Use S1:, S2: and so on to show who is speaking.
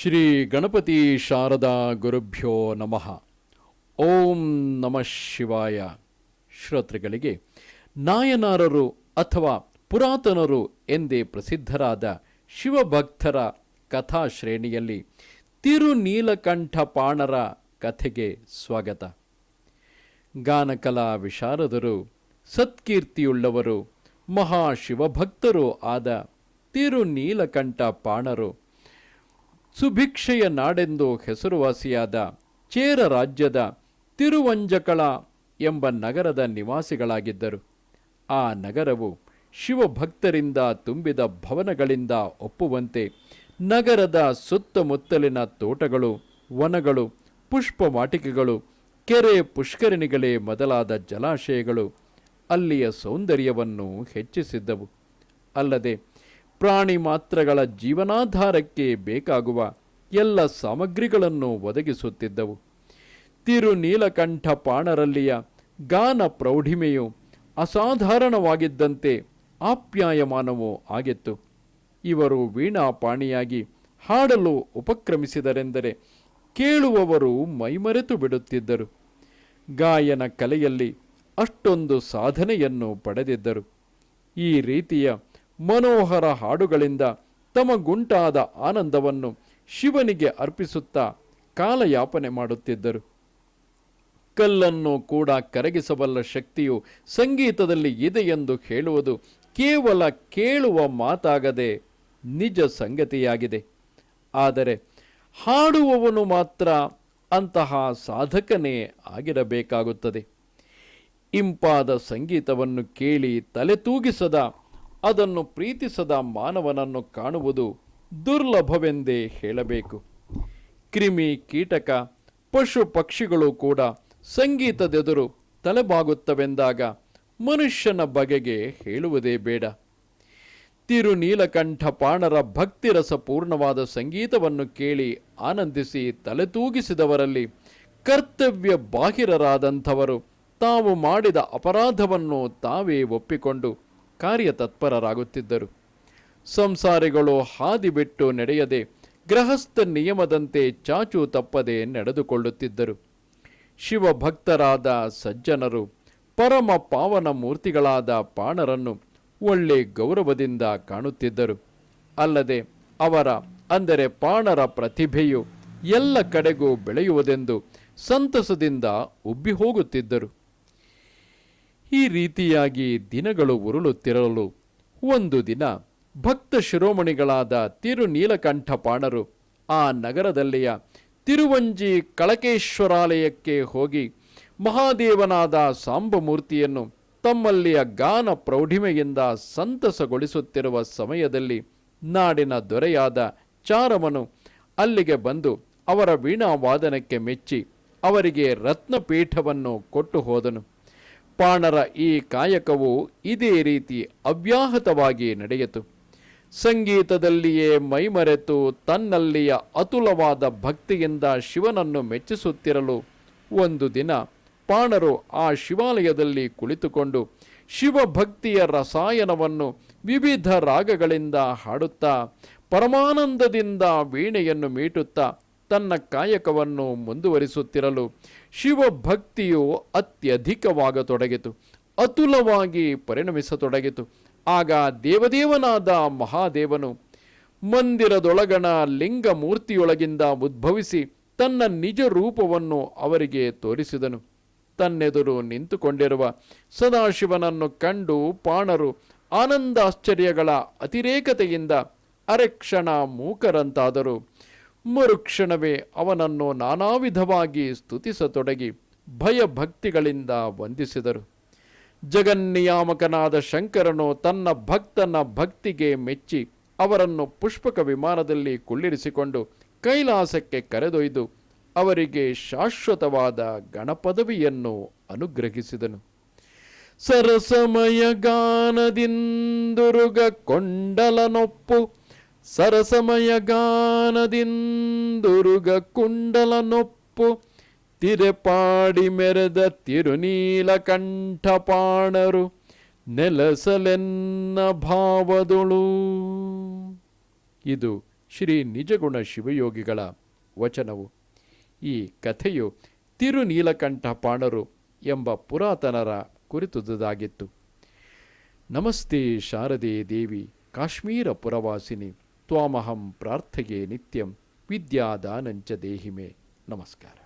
S1: ಶ್ರೀ ಗಣಪತಿ ಶಾರದಾ ಗುರುಭ್ಯೋ ನಮಃ. ಓಂ ನಮಃ ಶಿವಾಯ. ಶ್ರೋತೃಗಳಿಗೆ, ನಾಯನಾರರು ಅಥವಾ ಪುರಾತನರು ಎಂದೇ ಪ್ರಸಿದ್ಧರಾದ ಶಿವಭಕ್ತರ ಕಥಾ ಶ್ರೇಣಿಯಲ್ಲಿ ತಿರುನೀಲಕಂಠ ಪಾಣರ ಕಥೆಗೆ ಸ್ವಾಗತ. ಗಾನಕಲಾ ವಿಶಾರದರು, ಸತ್ಕೀರ್ತಿಯುಳ್ಳವರು, ಮಹಾಶಿವಭಕ್ತರೂ ಆದ ತಿರುನೀಲಕಂಠ ಪಾಣರು ಸುಭಿಕ್ಷೆಯ ನಾಡೆಂದು ಹೆಸರುವಾಸಿಯಾದ ಚೇರ ರಾಜ್ಯದ ತಿರುವಂಜಕಳ ಎಂಬ ನಗರದ ನಿವಾಸಿಗಳಾಗಿದ್ದರು. ಆ ನಗರವು ಶಿವಭಕ್ತರಿಂದ ತುಂಬಿದ ಭವನಗಳಿಂದ ಒಪ್ಪುವಂತೆ ನಗರದ ಸುತ್ತಮುತ್ತಲಿನ ತೋಟಗಳು, ವನಗಳು, ಪುಷ್ಪವಾಟಿಕೆಗಳು, ಕೆರೆ ಪುಷ್ಕರಿಣಿಗಳೇ ಮೊದಲಾದ ಜಲಾಶಯಗಳು ಅಲ್ಲಿಯ ಸೌಂದರ್ಯವನ್ನು ಹೆಚ್ಚಿಸಿದ್ದವು. ಅಲ್ಲದೆ ಪ್ರಾಣಿ ಮಾತ್ರಗಳ ಜೀವನಾಧಾರಕ್ಕೆ ಬೇಕಾಗುವ ಎಲ್ಲ ಸಾಮಗ್ರಿಗಳನ್ನು ಒದಗಿಸುತ್ತಿದ್ದವು. ತಿರುನೀಲಕಂಠ ಪಾಣರಲ್ಲಿಯ ಗಾನ ಪ್ರೌಢಿಮೆಯು ಅಸಾಧಾರಣವಾಗಿದ್ದಂತೆ ಆಪ್ಯಾಯಮಾನವೂ ಆಗಿತ್ತು. ಇವರು ವೀಣಾಪಾಣಿಯಾಗಿ ಹಾಡಲು ಉಪಕ್ರಮಿಸಿದರೆಂದರೆ ಕೇಳುವವರು ಮೈಮರೆತು ಬಿಡುತ್ತಿದ್ದರು. ಗಾಯನ ಕಲೆಯಲ್ಲಿ ಅಷ್ಟೊಂದು ಸಾಧನೆಯನ್ನು ಪಡೆದಿದ್ದರು. ಈ ರೀತಿಯ ಮನೋಹರ ಹಾಡುಗಳಿಂದ ತಮಗುಂಟಾದ ಆನಂದವನ್ನು ಶಿವನಿಗೆ ಅರ್ಪಿಸುತ್ತಾ ಕಾಲಯಾಪನೆ ಮಾಡುತ್ತಿದ್ದರು. ಕಲ್ಲನ್ನು ಕೂಡ ಕರಗಿಸಬಲ್ಲ ಶಕ್ತಿಯು ಸಂಗೀತದಲ್ಲಿ ಇದೆ ಎಂದು ಹೇಳುವುದು ಕೇವಲ ಕೇಳುವ ಮಾತಾಗದೆ ನಿಜ ಸಂಗತಿಯಾಗಿದೆ. ಆದರೆ ಹಾಡುವವನು ಮಾತ್ರ ಅಂತಹ ಸಾಧಕನೇ ಆಗಿರಬೇಕಾಗುತ್ತದೆ. ಇಂಪಾದ ಸಂಗೀತವನ್ನು ಕೇಳಿ ತಲೆ ತೂಗಿಸದ ಅದನ್ನು ಪ್ರೀತಿಸದ ಮಾನವನನ್ನು ಕಾಣುವುದು ದುರ್ಲಭವೆಂದೇ ಹೇಳಬೇಕು. ಕ್ರಿಮಿ ಕೀಟಕ, ಪಶು ಪಕ್ಷಿಗಳು ಕೂಡ ಸಂಗೀತದೆದುರು ತಲೆಬಾಗುತ್ತವೆಂದಾಗ ಮನುಷ್ಯನ ಬಗೆಗೆ ಹೇಳುವುದೇ ಬೇಡ. ತಿರುನೀಲಕಂಠ ಪಾಣರ ಭಕ್ತಿರಸ ಪೂರ್ಣವಾದ ಸಂಗೀತವನ್ನು ಕೇಳಿ ಆನಂದಿಸಿ ತಲೆತೂಗಿಸಿದವರಲ್ಲಿ ಕರ್ತವ್ಯ ಬಾಹಿರರಾದಂಥವರು ತಾವು ಮಾಡಿದ ಅಪರಾಧವನ್ನು ತಾವೇ ಒಪ್ಪಿಕೊಂಡು ಕಾರ್ಯತತ್ಪರರಾಗುತ್ತಿದ್ದರು. ಸಂಸಾರಿಗಳು ಹಾದಿ ಬಿಟ್ಟು ನಡೆಯದೆ ಗೃಹಸ್ಥ ನಿಯಮದಂತೆ ಚಾಚು ತಪ್ಪದೆ ನಡೆದುಕೊಳ್ಳುತ್ತಿದ್ದರು. ಶಿವಭಕ್ತರಾದ ಸಜ್ಜನರು ಪರಮ ಪಾವನ ಮೂರ್ತಿಗಳಾದ ಪಾಣರನ್ನು ಒಳ್ಳೆ ಗೌರವದಿಂದ ಕಾಣುತ್ತಿದ್ದರು. ಅಲ್ಲದೆ ಅವರ, ಅಂದರೆ ಪಾಣರ ಪ್ರತಿಭೆಯು ಎಲ್ಲ ಕಡೆಗೂ ಬೆಳೆಯುವುದೆಂದು ಸಂತಸದಿಂದ ಉಬ್ಬಿ ಹೋಗುತ್ತಿದ್ದರು ಈ ರೀತಿಯಾಗಿ ದಿನಗಳು ಉರುಳುತ್ತಿರಲು ಒಂದು ದಿನ ಭಕ್ತ ಶಿರೋಮಣಿಗಳಾದ ತಿರುನೀಲಕಂಠ ಪಾಣರು ಆ ನಗರದಲ್ಲಿಯ ತಿರುವಂಜಿ ಕಳಕೇಶ್ವರಾಲಯಕ್ಕೆ ಹೋಗಿ ಮಹಾದೇವನಾದ ಸಾಂಬಮೂರ್ತಿಯನ್ನು ತಮ್ಮಲ್ಲಿಯ ಗಾನ ಪ್ರೌಢಿಮೆಯಿಂದ ಸಂತಸಗೊಳಿಸುತ್ತಿರುವ ಸಮಯದಲ್ಲಿ ನಾಡಿನ ದೊರೆಯಾದ ಚಾರಮನು ಅಲ್ಲಿಗೆ ಬಂದು ಅವರ ವೀಣಾವಾದನಕ್ಕೆ ಮೆಚ್ಚಿ ಅವರಿಗೆ ರತ್ನಪೀಠವನ್ನು ಕೊಟ್ಟು ಹೋದನು. ಪಾಣರ ಈ ಕಾಯಕವು ಇದೇ ರೀತಿ ಅವ್ಯಾಹತವಾಗಿ ನಡೆಯಿತು. ಸಂಗೀತದಲ್ಲಿಯೇ ಮೈಮರೆತು ತನ್ನಲ್ಲಿಯ ಅತುಲವಾದ ಭಕ್ತಿಯಿಂದ ಶಿವನನ್ನು ಮೆಚ್ಚಿಸುತ್ತಿರಲು ಒಂದು ದಿನ ಪಾಣರು ಆ ಶಿವಾಲಯದಲ್ಲಿ ಕುಳಿತುಕೊಂಡು ಶಿವಭಕ್ತಿಯ ರಸಾಯನವನ್ನು ವಿವಿಧ ರಾಗಗಳಿಂದ ಹಾಡುತ್ತಾ ಪರಮಾನಂದದಿಂದ ವೀಣೆಯನ್ನು ಮೀಟುತ್ತಾ ತನ್ನ ಕಾಯಕವನ್ನು ಮುಂದುವರಿಸುತ್ತಿರಲು ಶಿವಭಕ್ತಿಯು ಅತ್ಯಧಿಕವಾಗತೊಡಗಿತು, ಅತುಲವಾಗಿ ಪರಿಣಮಿಸತೊಡಗಿತು. ಆಗ ದೇವದೇವನಾದ ಮಹಾದೇವನು ಮಂದಿರದೊಳಗಣ ಲಿಂಗ ಮೂರ್ತಿಯೊಳಗಿಂದ ಉದ್ಭವಿಸಿ ತನ್ನ ನಿಜ ರೂಪವನ್ನು ಅವರಿಗೆ ತೋರಿಸಿದನು. ತನ್ನೆದುರು ನಿಂತುಕೊಂಡಿರುವ ಸದಾಶಿವನನ್ನು ಕಂಡು ಪಾಣರು ಆನಂದಾಶ್ಚರ್ಯಗಳ ಅತಿರೇಕತೆಯಿಂದ ಅರೆಕ್ಷಣ ಮೂಕರಂತಾದರು. ಮರುಕ್ಷಣವೇ ಅವನನ್ನು ನಾನಾ ವಿಧವಾಗಿ ಸ್ತುತಿಸತೊಡಗಿ ಭಯಭಕ್ತಿಗಳಿಂದ ವಂದಿಸಿದರು. ಜಗನ್ನಿಯಾಮಕನಾದ ಶಂಕರನು ತನ್ನ ಭಕ್ತನ ಭಕ್ತಿಗೆ ಮೆಚ್ಚಿ ಅವರನ್ನು ಪುಷ್ಪಕ ವಿಮಾನದಲ್ಲಿ ಕುಳ್ಳಿರಿಸಿಕೊಂಡು ಕೈಲಾಸಕ್ಕೆ ಕರೆದೊಯ್ದು ಅವರಿಗೆ ಶಾಶ್ವತವಾದ ಗಣಪದವಿಯನ್ನು ಅನುಗ್ರಹಿಸಿದನು. ಸರಸಮಯ ಗಾನದಿಂದುರುಗ ಕೊಂಡಲನೊಪ್ಪು ಸರಸಮಯ ಗಾನದಿಂದುರುಗ ಕುಂಡಲನೊಪ್ಪು ತಿರೆಪಾಡಿ ಮೆರೆದ ತಿರುನೀಲಕಂಠಪಾಣರು ನೆಲಸಲೆನ್ನ ಭಾವದೊಳು. ಇದು ಶ್ರೀ ನಿಜಗುಣ ಶಿವಯೋಗಿಗಳ ವಚನವು. ಈ ಕಥೆಯು ತಿರುನೀಲಕಂಠ ಪಾಣರು ಎಂಬ ಪುರಾತನರ ಕುರಿತುದಾಗಿತ್ತು ನಮಸ್ತೆ ಶಾರದೆ ದೇವಿ, ಕಾಶ್ಮೀರ ಪುರವಾಸಿನಿ. ತ್ವಾಮಹಂ ಪ್ರಾರ್ಥೆಯೇ ನಿತ್ಯಂ ವಿದ್ಯಾದಾನಂಚ ದೇಹಿಮೆ ನಮಸ್ಕಾರ